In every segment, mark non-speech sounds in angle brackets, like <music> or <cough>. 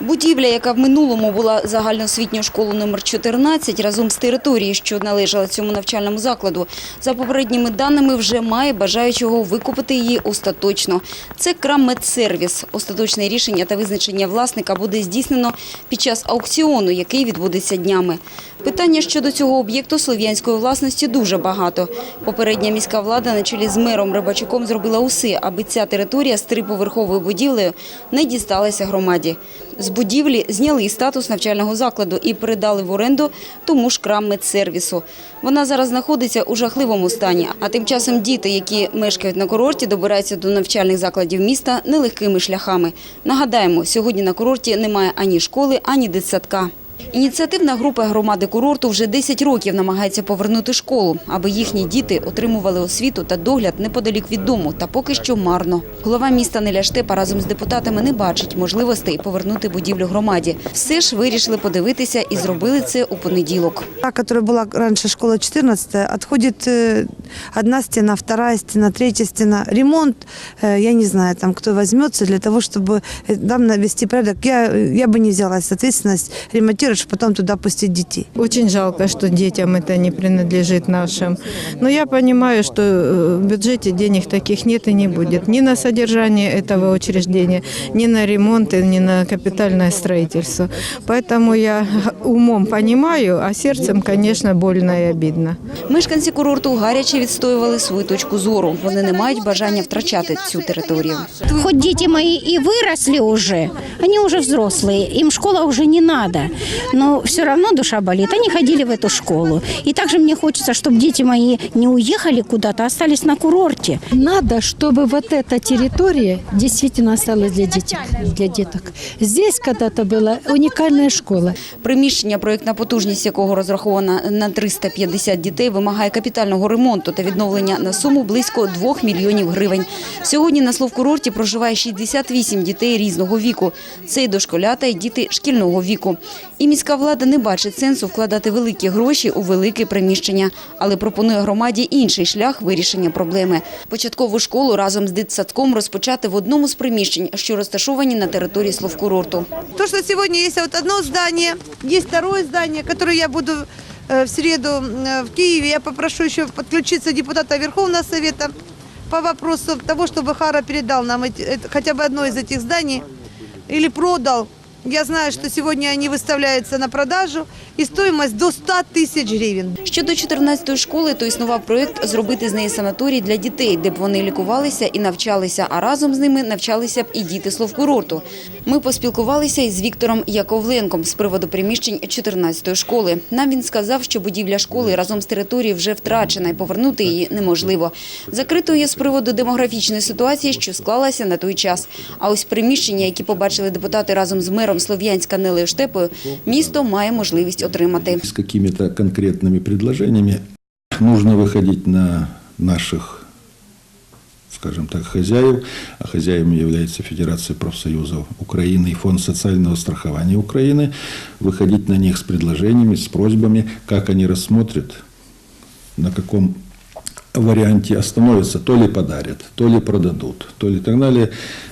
Будівля, яка в минулому була загальноосвітньою школою номер 14, разом з територією, що належала цьому навчальному закладу, за попередніми даними, вже має бажаючого викупити її остаточно. Це крам «Медсервіс». Остаточне рішення та визначення власника буде здійснено під час аукціону, який відбудеться днями. Питання щодо цього об'єкту слов'янської власності дуже багато. Попередня міська влада на чолі з мером Рибачуком зробила усе, аби ця територія з триповерховою будівлею не дісталася громаді. З будівлі зняли статус навчального закладу і передали в оренду тому ж крам медсервісу. Вона зараз знаходиться у жахливому стані, а тим часом діти, які мешкають на курорті, добираються до навчальних закладів міста нелегкими шляхами. Нагадаємо, сьогодні на курорті немає ані школи, ані дитсадка. Ініціативна група громади курорту вже 10 років намагається повернути школу, аби їхні діти отримували освіту та догляд неподалік від дому, та поки що марно. Голова міста Неля Штепа разом з депутатами не бачить можливостей повернути будівлю громаді. Все ж вирішили подивитися і зробили це у понеділок. Та, которая была раньше школа 14, отходит э, одна стена, вторая стена, третья стена. Ремонт, э, я не знаю, там кто возьмется для того, чтобы э, там навести порядок. Я, я бы не взялась ответственность ремонтировать, чтобы потом туда пустить детей. Очень жалко, что детям это не принадлежит нашим. Но я понимаю, что э, в бюджете денег таких нет и не будет. Ни на содержание этого учреждения, ни на ремонт, и ни на капитальное строительство. Поэтому я <laughs> умом понимаю, а сердцем, конечно, больно и обидно. Мешканці курорту гаряче відстоювали свою точку зору. Вони не мають бажання втрачати цю територію. Хоть дети мои и выросли уже, они уже взрослые, им школа уже не надо, но все равно душа болит. Они ходили в эту школу. И также мне хочется, чтобы дети мои не уехали куда-то, а остались на курорте. Надо, чтобы вот эта территория действительно осталась для детей, для деток. Здесь когда-то была уникальная школа. Приміщення, проєктна потужність якого розрахована на 350 дітей, вимагає капітального ремонту та відновлення на суму близько 2 мільйонів гривень. Сьогодні на Словкурорті проживає 68 дітей різного віку. Це і дошколята, і діти шкільного віку. І міська влада не бачить сенсу вкладати великі гроші у велике приміщення, але пропонує громаді інший шлях вирішення проблеми. Початкову школу разом з дитсадком розпочати в одному з приміщень, що розташовані на території Словкурорту. То, что сегодня есть вот одно здание, есть второе здание, которое я буду э, в среду э, в Киеве. Я попрошу еще подключиться депутата Верховного Совета по вопросу того, чтобы Хара передал нам эти- это- хотя бы одно из этих зданий или продал. Я знаю, что сегодня они выставляются на продажу, и стоимость до 100 тысяч гривен. Щодо 14-ї школи, то існував проєкт зробити з неї санаторій для дітей, де б вони лікувалися і навчалися, а разом з ними навчалися б і діти Словкурорту. Ми поспілкувалися із Віктором Яковленком з приводу приміщень 14-ї школи. Нам він сказав, що будівля школи разом з територією вже втрачена і повернути її неможливо. Закритою з приводу демографічної ситуації, що склалася на той час. А ось приміщення, які побачили депутати разом з мером Слов'янська Нелею Штепою, місто має можливість отримати. с какими-то конкретными предложениями. Нужно выходить на наших, скажем так, хозяев, а хозяевами является Федерация профсоюзов Украины и Фонд социального страхования Украины, выходить на них с предложениями, с просьбами, как они рассмотрят, на каком варианте остановятся, то ли подарят, то ли продадут, то ли так далее.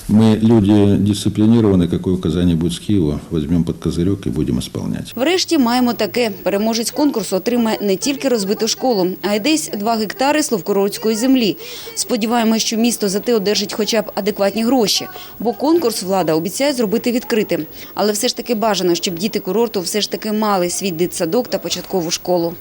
Мы люди дисциплинированные, какое указание будет с Киева, возьмем под козырек и будем исполнять. Врешті маємо таке. Переможець конкурсу отримає не тільки розбиту школу, а й десь 2 гектари словкородської землі. Сподіваємось, що місто за те одержить хоча б адекватні гроші, бо конкурс влада обіцяє зробити відкритим. Але все ж таки бажано, щоб діти курорту все ж таки мали свій дитсадок та початкову школу.